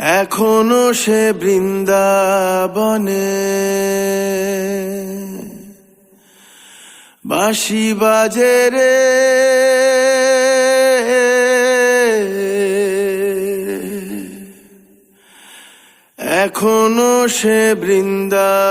এখনও সে বৃন্দাবনে। বাঁশি বাজে রে। এখনও সে বৃন্দাবনে।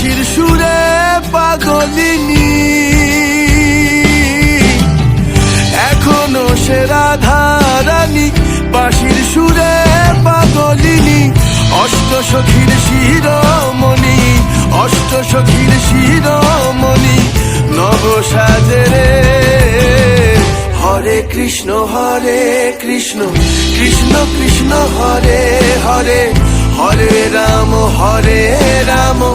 বাঁশির সুরে পাগলিনী। এখনও সে রাধা রানী বাঁশির সুরে পাগলিনী। অষ্ট সখীর শিরোমণি, অষ্ট সখীর শিরোমণি। নব সাজরে হরে কৃষ্ণ হরে কৃষ্ণ কৃষ্ণ কৃষ্ণ, হরে হরে। হরে রাম হরে রাম।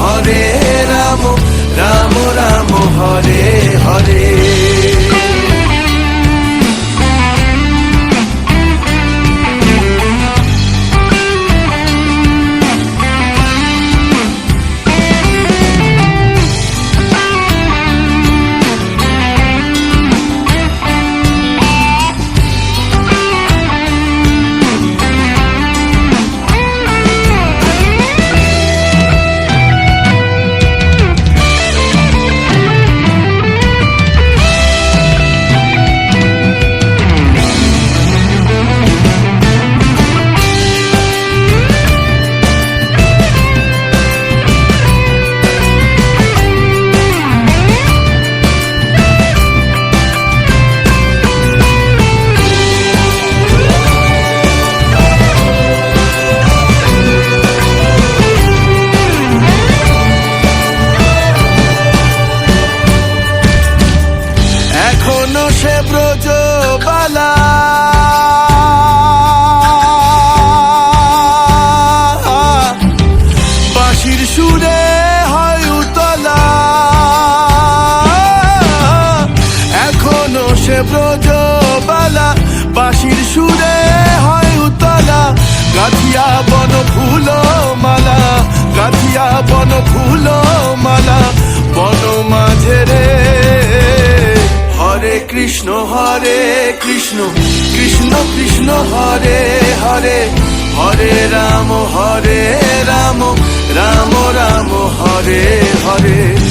এখনও সে ব্রজবালা, বাঁশির সুরে হয় উতলা। গাথিয়া বন ফুল মালা, গাথিয়া বন ফুল মালা, বন মাঝে রে। হরে কৃষ্ণ হরে কৃষ্ণ কৃষ্ণ কৃষ্ণ, হরে হরে। হরে রাম হরে রাম রাম রাম, হরে হরে।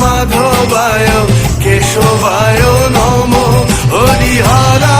মাধবায় কেশবায় নম হরিহারা।